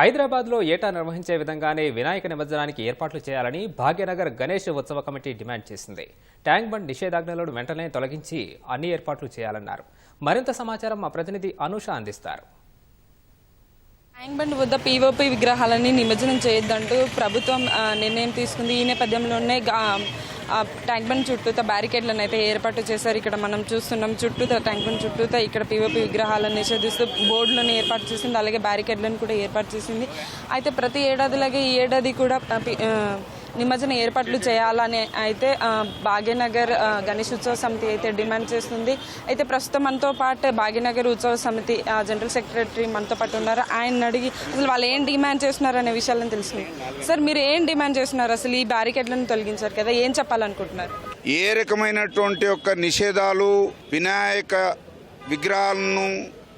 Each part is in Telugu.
హైదరాబాద్లో ఏటా నిర్వహించే విధంగానే వినాయక నిమజ్జనానికి ఏర్పాట్లు చేయాలని భాగ్యనగర్ గణేష్ ఉత్సవ కమిటీ డిమాండ్ చేసింది. ట్యాంక్ బండ్ నిషేధాజ్ఞలను వెంటనే తొలగించి అన్ని ఏర్పాట్లు చేయాలన్నారు. మరింత సమాచారం మా ప్రతినిధి అనూష అందిస్తారు. ట్యాంక్ బండ్ వద్ద పీఓపీ విగ్రహాలని నిమజ్జనం చేయొద్దంటూ ప్రభుత్వం నిర్ణయం తీసుకుంది. ఈ నేపథ్యంలోనే ట్యాంక్ బండ్ చుట్టూత బ్యారికేడ్లను అయితే ఏర్పాటు చేశారు. ఇక్కడ మనం చూస్తున్నాం చుట్టూత ట్యాంక్ బండ్ చుట్టూత ఇక్కడ పీఓపీ విగ్రహాలను నిషేధిస్తూ బోర్డులను ఏర్పాటు చేసింది. అలాగే బ్యారికేడ్లను కూడా ఏర్పాటు చేసింది. అయితే ప్రతి ఏడాదిలాగే ఈ ఏడాది కూడా నిమజ్జన ఏర్పాట్లు చేయాలని అయితే భాగ్యనగర్ గణేష్ ఉత్సవ సమితి అయితే డిమాండ్ చేస్తుంది. అయితే ప్రస్తుతం మనతో పాటు భాగ్యనగర్ ఉత్సవ సమితి జనరల్ సెక్రటరీ మనతో పాటు ఉన్నారు. ఆయన అడిగి అసలు వాళ్ళు ఏం డిమాండ్ చేస్తున్నారు అనే విషయాలను తెలుసుకుందాం. సార్ మీరు ఏం డిమాండ్ చేస్తున్నారు? అసలు ఈ బ్యారికేడ్లను తొలగించారు కదా ఏం చెప్పాలనుకుంటున్నారు? ఏ రకమైనటువంటి ఒక నిషేధాలు వినాయక విగ్రహాలను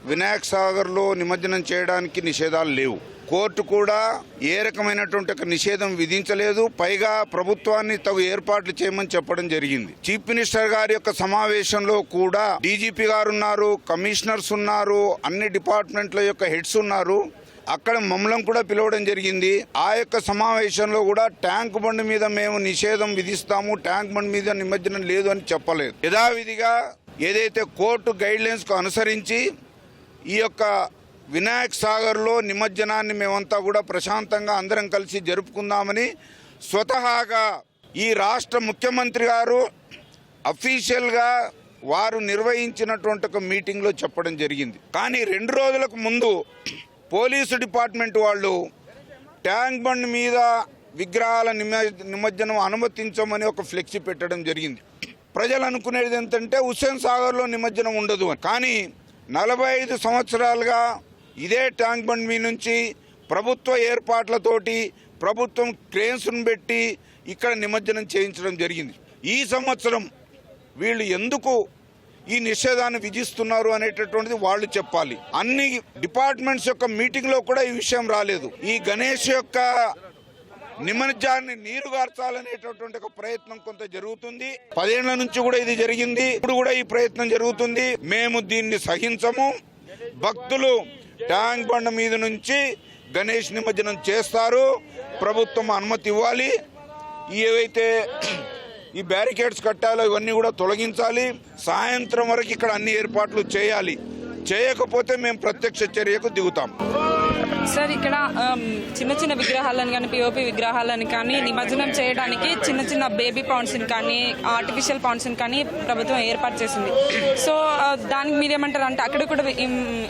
వినాయక సాగర్లో నిమజ్జనం చేయడానికి నిషేధాలు లేవు. కోర్టు కూడా ఏ రకమైనటువంటి ఒక నిషేధం విధించలేదు. పైగా ప్రభుత్వాన్ని తగు ఏర్పాట్లు చేయమని చెప్పడం జరిగింది. చీఫ్ మినిస్టర్ గారి యొక్క సమావేశంలో కూడా డీజీపీ గారు ఉన్నారు కమిషనర్స్ ఉన్నారు అన్ని డిపార్ట్మెంట్ల యొక్క హెడ్స్ ఉన్నారు. అక్కడ మమ్మల్ని కూడా పిలవడం జరిగింది. ఆ యొక్క సమావేశంలో కూడా ట్యాంక్ బండ్ మీద మేము నిషేధం విధిస్తాము ట్యాంక్ బండ్ మీద నిమజ్జనం లేదు అని చెప్పలేదు. యథావిధిగా ఏదైతే కోర్టు గైడ్ లైన్స్కు అనుసరించి ఈ యొక్క వినాయక్ సాగర్లో నిమజ్జనాన్ని మేమంతా కూడా ప్రశాంతంగా అందరం కలిసి జరుపుకుందామని స్వతహాగా ఈ రాష్ట్ర ముఖ్యమంత్రి గారు అఫీషియల్గా వారు నిర్వహించినటువంటి ఒక మీటింగ్లో చెప్పడం జరిగింది. కానీ రెండు రోజులకు ముందు పోలీసు డిపార్ట్మెంట్ వాళ్ళు ట్యాంక్ బండ్ మీద విగ్రహాల నిమ- నిమజ్జనం అనుమతించమని ఒక ఫ్లెక్సీ పెట్టడం జరిగింది. ప్రజలు అనుకునేది ఏంటంటే హుస్సేన్ సాగర్లో నిమజ్జనం ఉండదు అని. కానీ నలభై ఐదు సంవత్సరాలుగా ఇదే ట్యాంక్ బండ్ మీ నుంచి ప్రభుత్వ ఏర్పాట్లతోటి ప్రభుత్వం క్రేన్స్ను పెట్టి ఇక్కడ నిమజ్జనం చేయించడం జరిగింది. ఈ సంవత్సరం వీళ్ళు ఎందుకు ఈ నిషేధాన్ని విధిస్తున్నారు అనేటటువంటిది వాళ్ళు చెప్పాలి. అన్ని డిపార్ట్మెంట్స్ యొక్క మీటింగ్లో కూడా ఈ విషయం రాలేదు. ఈ గణేష్ యొక్క నిమజ్జాన్ని నీరు గార్చాలనేటటువంటి ఒక ప్రయత్నం కొంత జరుగుతుంది. పదేళ్ళ నుంచి కూడా ఇది జరిగింది. ఇప్పుడు కూడా ఈ ప్రయత్నం జరుగుతుంది. మేము దీన్ని సహించము. భక్తులు ట్యాంక్ బండ మీద నుంచి గణేష్ నిమజ్జనం చేస్తారు. ప్రభుత్వం అనుమతి ఇవ్వాలి. ఏవైతే ఈ బ్యారికేడ్స్ కట్టాలో ఇవన్నీ కూడా తొలగించాలి. సాయంత్రం వరకు ఇక్కడ అన్ని ఏర్పాట్లు చేయాలి. చేయకపోతే మేము ప్రత్యక్ష చర్యకు దిగుతాం. సార్ ఇక్కడ చిన్న చిన్న విగ్రహాలను కానీ పిఓపి విగ్రహాలను కానీ నిమజ్జనం చేయడానికి చిన్న చిన్న బేబీ పౌండ్స్ని కానీ ఆర్టిఫిషియల్ పౌండ్స్ని కానీ ప్రభుత్వం ఏర్పాటు చేసింది. సో దానికి మీరేమంటారు అంటే అక్కడ కూడా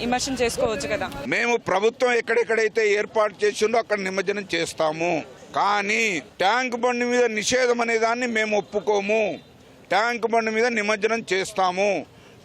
విమర్శనం చేసుకోవచ్చు కదా. మేము ప్రభుత్వం ఎక్కడెక్కడైతే ఏర్పాటు చేసిందో అక్కడ నిమజ్జనం చేస్తాము. కానీ ట్యాంక్ బండి మీద నిషేధం అనే దాన్ని మేము ఒప్పుకోము. ట్యాంక్ బండి మీద నిమజ్జనం చేస్తాము.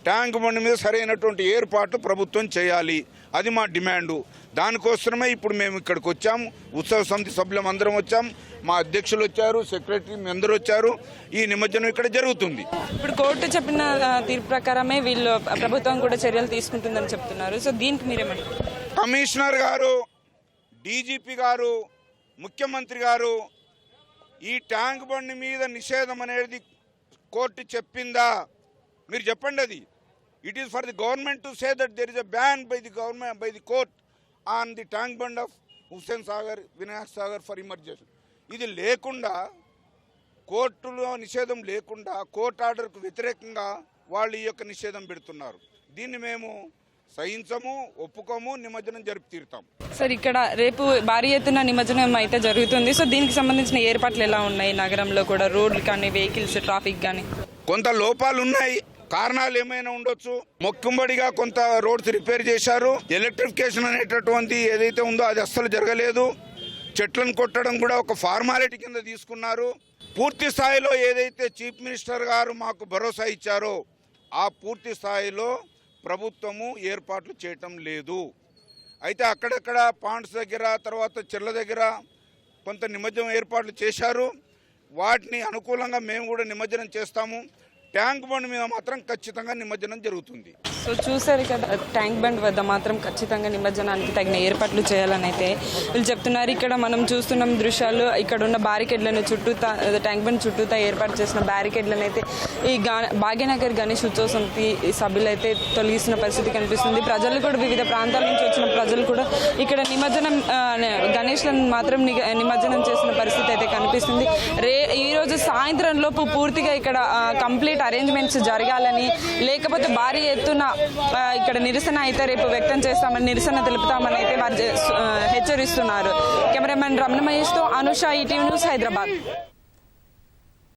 ట్యాంక్ బండి మీద సరైనటువంటి ఏర్పాట్లు ప్రభుత్వం చేయాలి. అది మా డిమాండు. దానికోసమే ఇప్పుడు మేము ఇక్కడికి వచ్చాము. ఉత్సవ సమితి సభ్యులం అందరం వచ్చాం. మా అధ్యక్షులు వచ్చారు సెక్రటరీ మీ అందరూ వచ్చారు. ఈ నిమజ్జనం ఇక్కడ జరుగుతుంది. ఇప్పుడు కోర్టు చెప్పిన తీర్పు ప్రకారమే వీళ్ళు ప్రభుత్వం కూడా చర్యలు తీసుకుంటుందని చెప్తున్నారు. సో దీనికి మీరేమంటారు? కమిషనర్ గారు డీజీపీ గారు ముఖ్యమంత్రి గారు ఈ ట్యాంక్ బండి మీద నిషేధం అనేది కోర్టు చెప్పిందా? మీరు చెప్పండి అది. It is for the government to say that there is a ban by the government by the court on the Tank Bund of Hussain Sagar Vinayak Sagar for emergency ఇది లేకుండా కోర్టులో నిషేధం లేకుండా కోర్టు ఆర్డర్కు వ్యతిరేకంగా వాళ్ళు ఈ యొక్క నిషేధం పెడుతున్నారు. దీన్ని మేము సహించము ఒప్పుకోము నిమజ్జనం జరిపి తీరుతాం. సార్ ఇక్కడ రేపు భారీ ఎత్తున నిమజ్జనం అయితే జరుగుతుంది. సో దీనికి సంబంధించిన ఏర్పాట్లు ఎలా ఉన్నాయి? నగరంలో కూడా రోడ్లు కానీ వెహికల్స్ ట్రాఫిక్ కానీ? కొంత లోపాలు ఉన్నాయి కారణాలు ఏమైనా ఉండొచ్చు? మొక్కుబడిగా కొంత రోడ్స్ రిపేర్ చేశారు. ఎలక్ట్రిఫికేషన్ అనేటటువంటి ఏదైతే ఉందో అది అస్సలు జరగలేదు. చెట్లను కొట్టడం కూడా ఒక ఫార్మాలిటీ కింద తీసుకున్నారు. పూర్తి స్థాయిలో ఏదైతే చీఫ్ మినిస్టర్ గారు మాకు భరోసా ఇచ్చారో ఆ పూర్తి స్థాయిలో ప్రభుత్వము ఏర్పాట్లు చేయటం లేదు. అయితే అక్కడక్కడ పాండ్స్ దగ్గర తర్వాత చెర్ల దగ్గర కొంత నిమజ్జనం ఏర్పాట్లు చేశారు. వాటిని అనుకూలంగా మేము కూడా నిమజ్జనం చేస్తాము. ట్యాంక్ బండ్ మీద మాత్రం ఖచ్చితంగా నిమజ్జనం జరుగుతుంది. సో చూసారు కదా ట్యాంక్ బండ్ వద్ద మాత్రం ఖచ్చితంగా నిమజ్జనానికి తగిన ఏర్పాట్లు చేయాలని అయితే వీళ్ళు చెప్తున్నారు. ఇక్కడ మనం చూస్తున్న దృశ్యాలు ఇక్కడ ఉన్న బ్యారికేడ్లను చుట్టూ ట్యాంక్ బండ్ చుట్టూతా ఏర్పాటు చేసిన బ్యారికేడ్లను అయితే ఈ గా భాగ్యనగర్ గణేష్ ఉత్సవ సమితి సభ్యులు అయితే తొలగిస్తున్న పరిస్థితి కనిపిస్తుంది. ప్రజలు కూడా వివిధ ప్రాంతాల నుంచి వచ్చిన ప్రజలు కూడా ఇక్కడ నిమజ్జనం గణేష్లను మాత్రం నిగ- నిమజ్జనం చేసిన పరిస్థితి అయితే కనిపిస్తుంది. రే ఈ రోజు సాయంత్రం లోపు పూర్తిగా ఇక్కడ కంప్లీట్ అరేంజ్మెంట్స్ జరగాలని లేకపోతే భారీ ఎత్తున ఇక్కడ నిరసన అయితే రేపు వ్యక్తం చేస్తామని నిరసన తెలుపుతామని అయితే వారు హెచ్చరిస్తున్నారు. కెమెరామెన్ రమణ మహేష్తో అనుష ఈటీవీ న్యూస్ హైదరాబాద్.